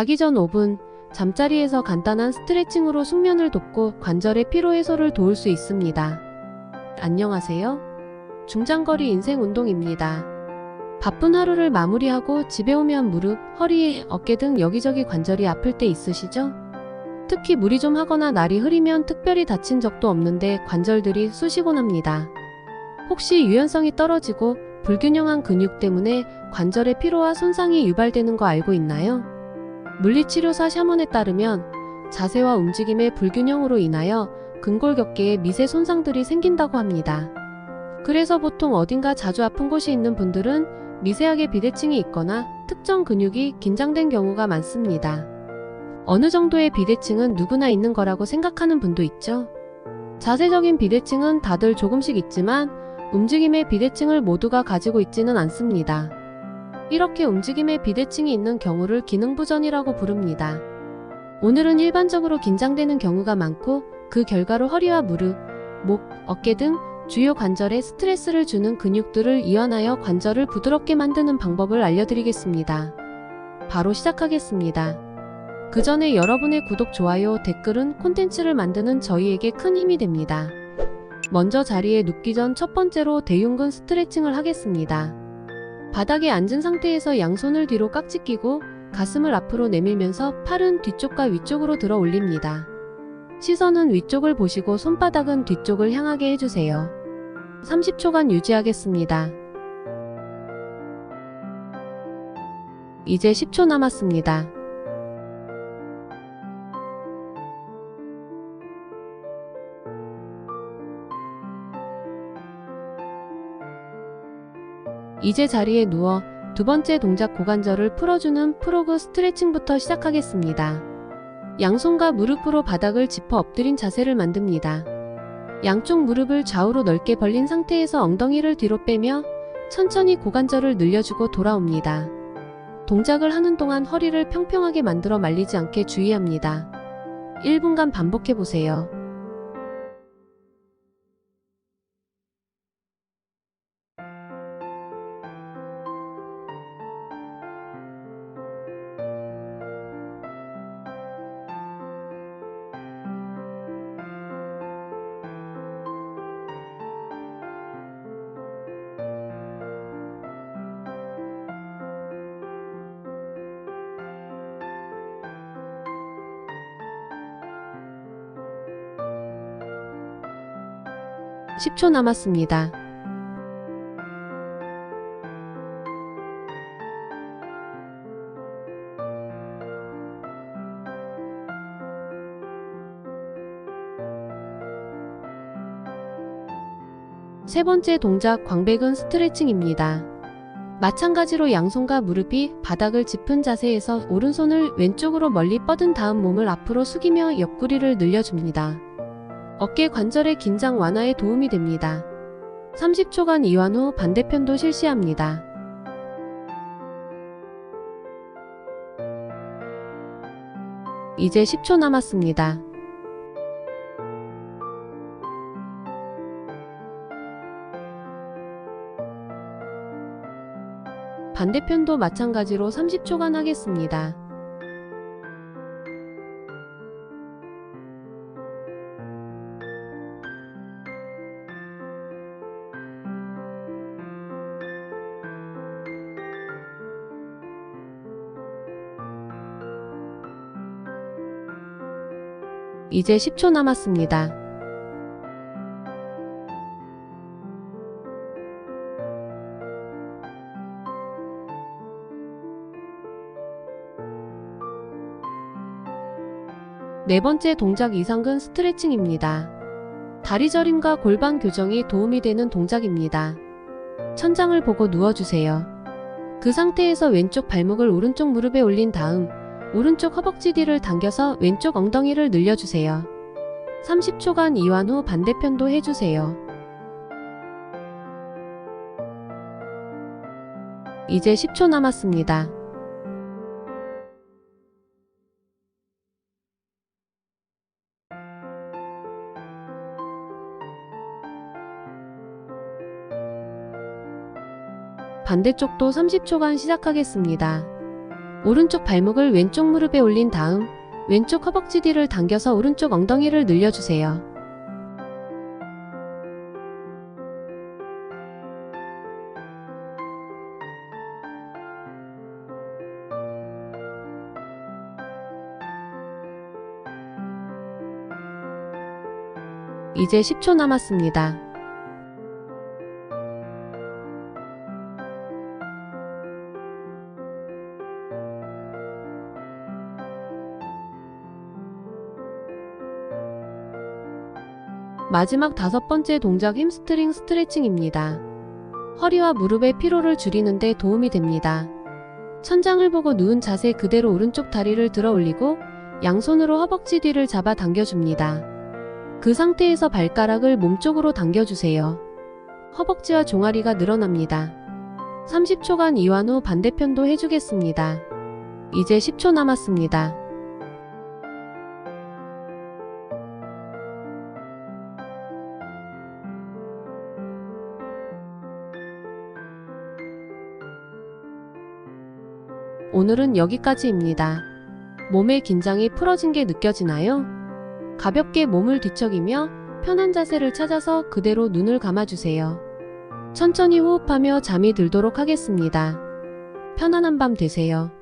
자기 전 5분, 잠자리에서 간단한 스트레칭으로 숙면을 돕고 관절의 피로 해소를 도울 수 있습니다. 안녕하세요. 중장거리 인생 운동입니다. 바쁜 하루를 마무리하고 집에 오면 무릎, 허리, 어깨 등 여기저기 관절이 아플 때 있으시죠? 특히 무리 좀 하거나 날이 흐리면 특별히 다친 적도 없는데 관절들이 쑤시곤 합니다. 혹시 유연성이 떨어지고 불균형한 근육 때문에 관절의 피로와 손상이 유발되는 거 알고 있나요? 물리치료사 샤먼에 따르면 자세와 움직임의 불균형으로 인하여 근골격계에 미세 손상들이 생긴다고 합니다. 그래서 보통 어딘가 자주 아픈 곳이 있는 분들은 미세하게 비대칭이 있거나 특정 근육이 긴장된 경우가 많습니다. 어느 정도의 비대칭은 누구나 있는 거라고 생각하는 분도 있죠. 자세적인 비대칭은 다들 조금씩 있지만 움직임의 비대칭을 모두가 가지고 있지는 않습니다. 이렇게 움직임의 비대칭이 있는 경우를 기능부전이라고 부릅니다. 오늘은 일반적으로 긴장되는 경우가 많고 그 결과로 허리와 무릎, 목, 어깨 등 주요 관절에 스트레스를 주는 근육들을 이완하여 관절을 부드럽게 만드는 방법을 알려드리겠습니다. 바로 시작하겠습니다. 그 전에 여러분의 구독, 좋아요, 댓글은 콘텐츠를 만드는 저희에게 큰 힘이 됩니다. 먼저 자리에 눕기 전 첫 번째로 대흉근 스트레칭을 하겠습니다. 바닥에 앉은 상태에서 양손을 뒤로 깍지 끼고 가슴을 앞으로 내밀면서 팔은 뒤쪽과 위쪽으로 들어 올립니다. 시선은 위쪽을 보시고 손바닥은 뒤쪽을 향하게 해주세요. 30초간 유지하겠습니다. 이제 10초 남았습니다. 이제 자리에 누워 두 번째 동작 고관절을 풀어주는 프로그 스트레칭부터 시작하겠습니다. 양손과 무릎으로 바닥을 짚어 엎드린 자세를 만듭니다. 양쪽 무릎을 좌우로 넓게 벌린 상태에서 엉덩이를 뒤로 빼며 천천히 고관절을 늘려주고 돌아옵니다. 동작을 하는 동안 허리를 평평하게 만들어 말리지 않게 주의합니다. 1분간 반복해 보세요. 십초 남았습니다. 세 번째 동작 광배근 스트레칭입니다. 마찬가지로 양손과 무릎이 바닥을 짚은 자세에서 오른손을 왼쪽으로 멀리 뻗은 다음 몸을 앞으로 숙이며 옆구리를 늘려줍니다. 어깨 관절의 긴장 완화에 도움이 됩니다. 30초간 이완 후 반대편도 실시합니다. 이제 10초 남았습니다. 반대편도 마찬가지로 30초간 하겠습니다. 이제 10초 남았습니다. 네 번째 동작 이상근 스트레칭입니다. 다리 저림과 골반 교정이 도움이 되는 동작입니다. 천장을 보고 누워주세요. 그 상태에서 왼쪽 발목을 오른쪽 무릎에 올린 다음 오른쪽 허벅지 뒤를 당겨서 왼쪽 엉덩이를 늘려주세요. 30초간 이완 후 반대편도 해주세요. 이제 10초 남았습니다. 반대쪽도 30초간 시작하겠습니다. 오른쪽 발목을 왼쪽 무릎에 올린 다음 왼쪽 허벅지 뒤를 당겨서 오른쪽 엉덩이를 늘려주세요. 이제 10초 남았습니다. 마지막 다섯 번째 동작 햄스트링 스트레칭입니다. 허리와 무릎의 피로를 줄이는 데 도움이 됩니다. 천장을 보고 누운 자세 그대로 오른쪽 다리를 들어 올리고 양손으로 허벅지 뒤를 잡아 당겨줍니다. 그 상태에서 발가락을 몸쪽으로 당겨주세요. 허벅지와 종아리가 늘어납니다. 30초간 이완 후 반대편도 해주겠습니다. 이제 10초 남았습니다. 오늘은 여기까지입니다. 몸의 긴장이 풀어진 게 느껴지나요? 가볍게 몸을 뒤척이며 편한 자세를 찾아서 그대로 눈을 감아주세요. 천천히 호흡하며 잠이 들도록 하겠습니다. 편안한 밤 되세요.